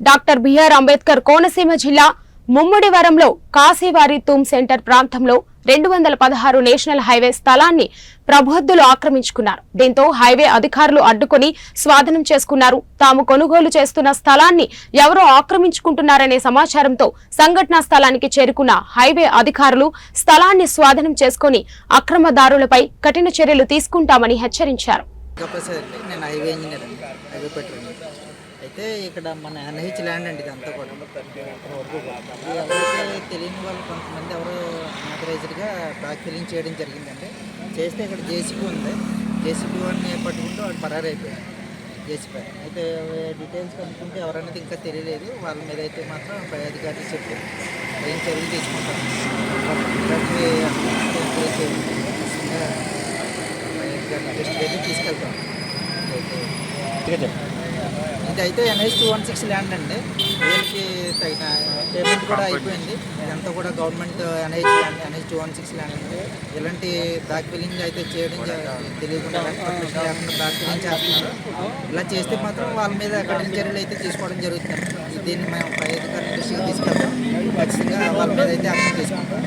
Doctor BR Ambedkar Konaseema జిల్లా ముమ్మడివరంలో కాశీవారి తూమ్ centre ప్రాంతంలో రెండు వందల పదహారు నేషనల్ హైవే స్థలాన్ని ప్రబుద్ధులు ఆక్రమించుకున్నారు. దీంతో హైవే అధికారులు అడ్డుకొని స్వాధీనం చేసుకున్నారు. తాము కొనుగోలు చేస్తున్న స్థలాన్ని ఎవరో ఆక్రమించుకుంటున్నారనే సమాచారంతో సంఘటనా స్థలానికి చేరుకున్న హైవే అధికారులు స్థలాన్ని స్వాధీనం చేసుకుని అక్రమదారులపై కఠిన చర్యలు తీసుకుంటామని హెచ్చరించారు. అయితే ఇక్కడ మన ఎన్హెచ్ ల్యాండ్ అండి ఇదంతా కూడా. ఎవరైతే తెలియని వాళ్ళు కొంతమంది ఎవరు ఆథరైజ్డ్గా బ్యాక్ ఫిల్లింగ్ చేయడం జరిగిందండి. చేస్తే ఇక్కడ జేసీబీ ఉంది. జేసీబీ వాడిని పట్టుకుంటూ వాడు పరారు జేసీబీ అయితే డీటెయిల్స్ కనుక్కుంటే ఎవరనేది ఇంకా తెలియలేదు. వాళ్ళ మీద అయితే మాత్రం పై అధికారులు చెప్పి ఏం చర్యలు తీసుకుంటాం ఇలాంటివి తీసుకెళ్తాం అయితే అయితే NH two one six land అండి. వీళ్ళకి తగిన పేమెంట్ కూడా అయిపోయింది. ఇదంతా కూడా government NH land NH two one six land అండి. ఇలాంటి బ్యాక్ ఫిల్లింగ్ అయితే చేయడం తెలియకుండా లేకుండా బ్యాక్ ఫిల్లింగ్ చేస్తున్నారు. ఇలా చేస్తే మాత్రం వాళ్ళ మీద కఠిన చర్యలు అయితే తీసుకోవడం జరుగుతుంది. దీన్ని మేము పై అధికారుల దృష్టికి తీసుకెళ్తాం. ఖచ్చితంగా వాళ్ళ మీద అయితే యాక్షన్ తీసుకుంటాం.